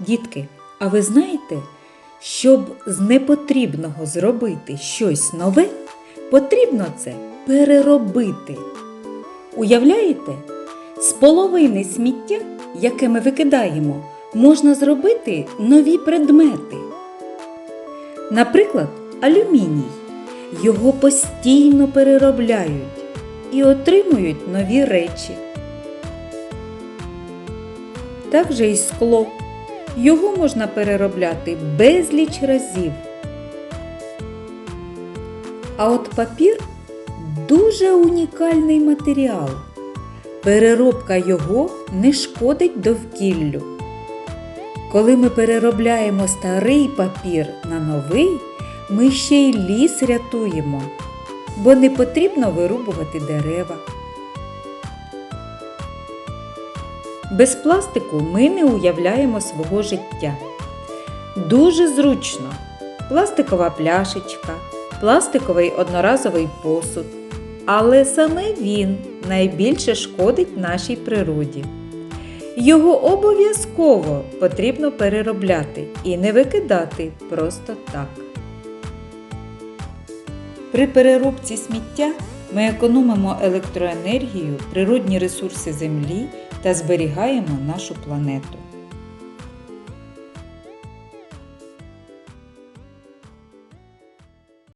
Дітки, а ви знаєте, щоб з непотрібного зробити щось нове, потрібно це переробити. Уявляєте, з половини сміття, яке ми викидаємо, можна зробити нові предмети. Наприклад, алюміній. Його постійно переробляють і отримують нові речі. Так же і скло. Його можна переробляти безліч разів. А от папір дуже унікальний матеріал. Переробка його не шкодить довкіллю. Коли ми переробляємо старий папір на новий, ми ще й ліс рятуємо, бо не потрібно вирубувати дерева. Без пластику ми не уявляємо свого життя. Дуже зручно пластикова пляшечка, пластиковий одноразовий посуд. Але саме він найбільше шкодить нашій природі. Його обов'язково потрібно переробляти і не викидати просто так. При переробці сміття ми економимо електроенергію, природні ресурси землі та зберігаємо нашу планету.